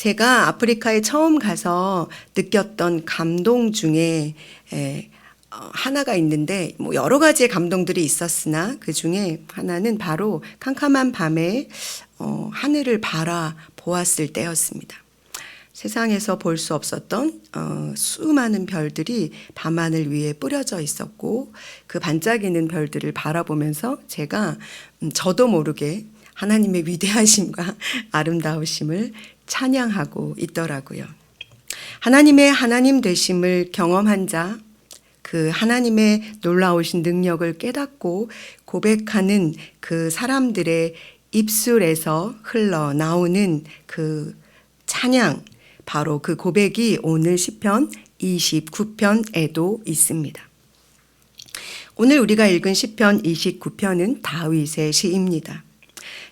제가 아프리카에 처음 가서 느꼈던 감동 중에 에, 어, 하나가 있는데 뭐 여러 가지의 감동들이 있었으나 그 중에 하나는 바로 캄캄한 밤에 어, 하늘을 바라 보았을 때였습니다. 세상에서 볼 수 없었던 어, 수많은 별들이 밤하늘 위에 뿌려져 있었고 그 반짝이는 별들을 바라보면서 제가 음, 저도 모르게 하나님의 위대하심과 아름다우심을 찬양하고 있더라고요. 하나님의 하나님 되심을 경험한 자, 그 하나님의 놀라우신 능력을 깨닫고 고백하는 그 사람들의 입술에서 흘러나오는 그 찬양, 바로 그 고백이 오늘 시편 29편에도 있습니다. 오늘 우리가 읽은 시편 29편은 다윗의 시입니다.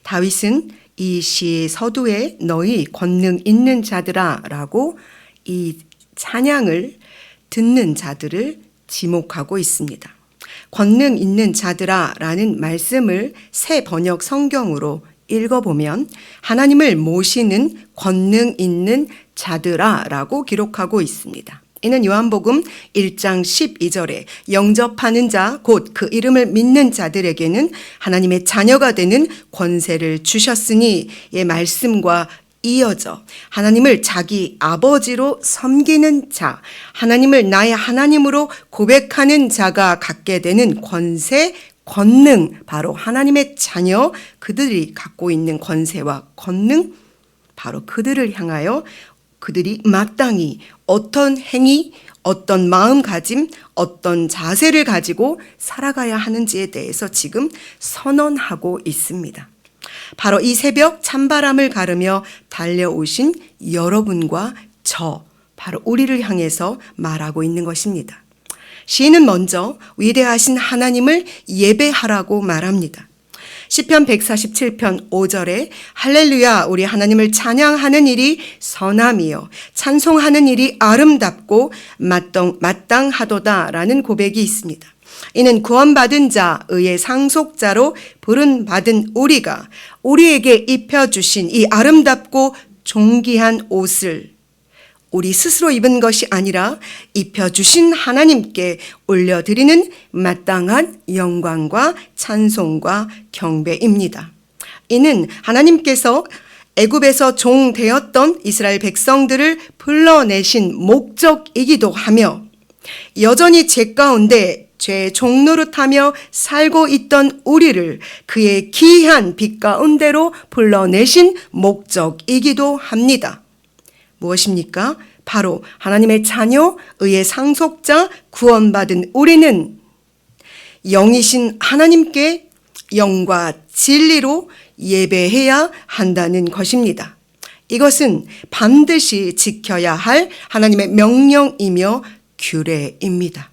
다윗은 이 시 서두에 너희 권능 있는 자들아라고 이 찬양을 듣는 자들을 지목하고 있습니다. 권능 있는 자들아라는 말씀을 새 번역 성경으로 읽어보면 하나님을 모시는 권능 있는 자들아라고 기록하고 있습니다. 이는 요한복음 1장 12절에 영접하는 자, 곧 그 이름을 믿는 자들에게는 하나님의 자녀가 되는 권세를 주셨으니 의 말씀과 이어져 하나님을 자기 아버지로 섬기는 자, 하나님을 나의 하나님으로 고백하는 자가 갖게 되는 권세, 권능, 바로 하나님의 자녀, 그들이 갖고 있는 권세와 권능, 바로 그들을 향하여 그들이 마땅히 어떤 행위, 어떤 마음가짐, 어떤 자세를 가지고 살아가야 하는지에 대해서 지금 선언하고 있습니다. 바로 이 새벽 찬바람을 가르며 달려오신 여러분과 저, 바로 우리를 향해서 말하고 있는 것입니다. 시인은 먼저 위대하신 하나님을 예배하라고 말합니다. 시편 147편 5절에 할렐루야 우리 하나님을 찬양하는 일이 선함이요 찬송하는 일이 아름답고 마땅, 마땅하도다라는 고백이 있습니다. 이는 구원받은 자, 의의 상속자로 부른 받은 우리가 우리에게 입혀주신 이 아름답고 존귀한 옷을 우리 스스로 입은 것이 아니라 입혀주신 하나님께 올려드리는 마땅한 영광과 찬송과 경배입니다. 이는 하나님께서 애굽에서 종 되었던 이스라엘 백성들을 불러내신 목적이기도 하며 여전히 죄 가운데 죄 종노릇하며 살고 있던 우리를 그의 기이한 빛 가운데로 불러내신 목적이기도 합니다. 무엇입니까? 바로 하나님의 자녀, 의의 상속자, 구원받은 우리는 영이신 하나님께 영과 진리로 예배해야 한다는 것입니다. 이것은 반드시 지켜야 할 하나님의 명령이며 규례입니다.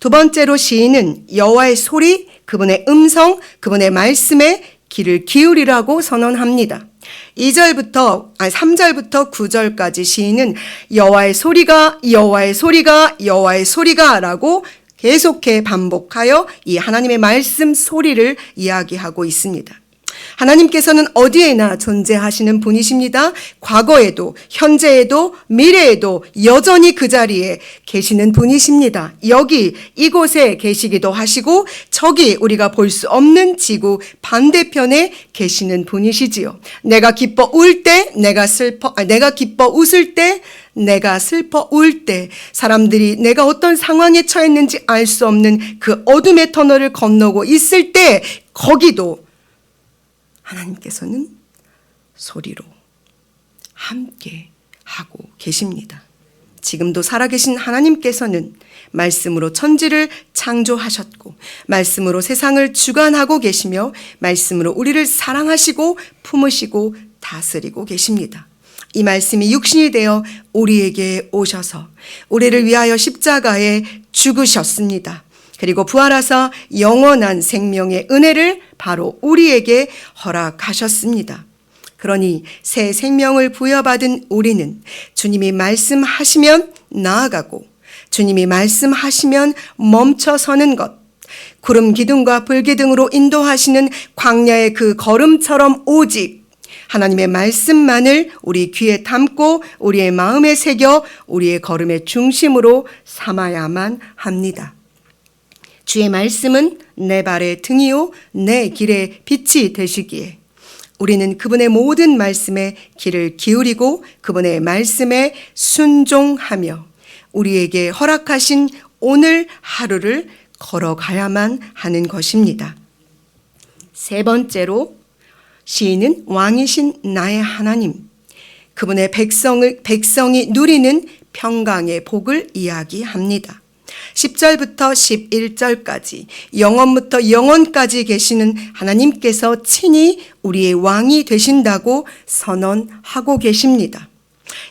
두 번째로 시인은 여호와의 소리, 그분의 음성, 그분의 말씀에 귀를 기울이라고 선언합니다. 2절부터 아니 3절부터 9절까지 시인은 여호와의 소리가 여호와의 소리가 여호와의 소리가라고 계속해 반복하여 이 하나님의 말씀 소리를 이야기하고 있습니다. 하나님께서는 어디에나 존재하시는 분이십니다. 과거에도, 현재에도, 미래에도 여전히 그 자리에 계시는 분이십니다. 여기, 이곳에 계시기도 하시고, 저기 우리가 볼 수 없는 지구 반대편에 계시는 분이시지요. 내가 기뻐 울 때, 내가 슬퍼, 아, 내가 기뻐 웃을 때, 내가 슬퍼 울 때, 사람들이 내가 어떤 상황에 처했는지 알 수 없는 그 어둠의 터널을 건너고 있을 때, 거기도 하나님께서는 소리로 함께 하고 계십니다. 지금도 살아계신 하나님께서는 말씀으로 천지를 창조하셨고, 말씀으로 세상을 주관하고 계시며, 말씀으로 우리를 사랑하시고, 품으시고, 다스리고 계십니다. 이 말씀이 육신이 되어 우리에게 오셔서, 우리를 위하여 십자가에 죽으셨습니다. 그리고 부활하사 영원한 생명의 은혜를 바로 우리에게 허락하셨습니다. 그러니 새 생명을 부여받은 우리는 주님이 말씀하시면 나아가고 주님이 말씀하시면 멈춰서는 것, 구름 기둥과 불 기둥으로 인도하시는 광야의 그 걸음처럼 오직 하나님의 말씀만을 우리 귀에 담고 우리의 마음에 새겨 우리의 걸음의 중심으로 삼아야만 합니다. 주의 말씀은 내 발의 등이요 내 길의 빛이 되시기에 우리는 그분의 모든 말씀에 귀를 기울이고 그분의 말씀에 순종하며 우리에게 허락하신 오늘 하루를 걸어가야만 하는 것입니다. 세 번째로 시인은 왕이신 나의 하나님, 그분의 백성을, 백성이 누리는 평강의 복을 이야기합니다. 10절부터 11절까지 영원부터 영원까지 계시는 하나님께서 친히 우리의 왕이 되신다고 선언하고 계십니다.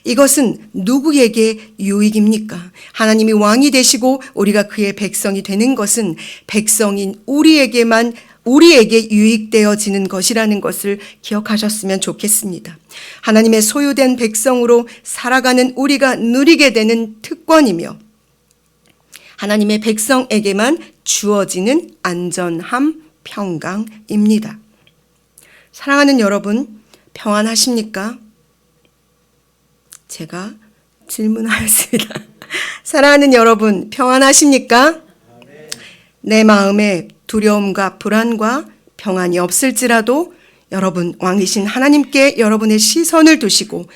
이것은 누구에게 유익입니까? 하나님이 왕이 되시고 우리가 그의 백성이 되는 것은 백성인 우리에게만 우리에게 유익되어지는 것이라는 것을 기억하셨으면 좋겠습니다. 하나님의 소유된 백성으로 살아가는 우리가 누리게 되는 특권이며 하나님의 백성에게만 주어지는 안전함, 평강입니다. 사랑하는 여러분, 평안하십니까? 제가 질문하였습니다. 사랑하는 여러분, 평안하십니까? 내 마음에 두려움과 불안과 평안이 없을지라도 여러분 왕이신 하나님께 여러분의 시선을 두시고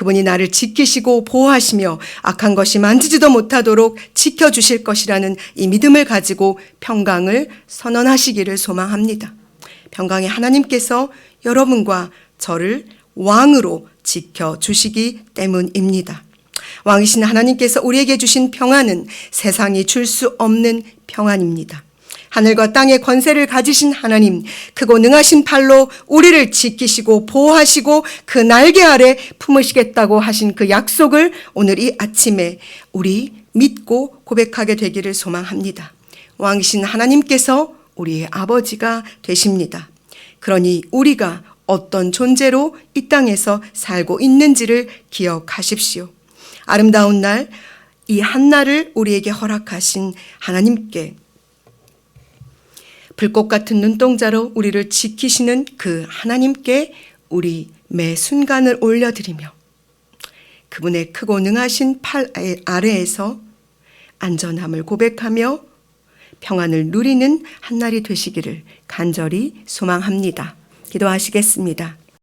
그분이 나를 지키시고 보호하시며 악한 것이 만지지도 못하도록 지켜주실 것이라는 이 믿음을 가지고 평강을 선언하시기를 소망합니다. 평강의 하나님께서 여러분과 저를 왕으로 지켜주시기 때문입니다. 왕이신 하나님께서 우리에게 주신 평안은 세상이 줄 수 없는 평안입니다. 하늘과 땅의 권세를 가지신 하나님, 크고 능하신 팔로 우리를 지키시고 보호하시고 그 날개 아래 품으시겠다고 하신 그 약속을 오늘 이 아침에 우리 믿고 고백하게 되기를 소망합니다. 왕이신 하나님께서 우리의 아버지가 되십니다. 그러니 우리가 어떤 존재로 이 땅에서 살고 있는지를 기억하십시오. 아름다운 날, 이 한날을 우리에게 허락하신 하나님께 불꽃 같은 눈동자로 우리를 지키시는 그 하나님께 우리 매 순간을 올려드리며 그분의 크고 능하신 팔 아래에서 안전함을 고백하며 평안을 누리는 한날이 되시기를 간절히 소망합니다. 기도하시겠습니다.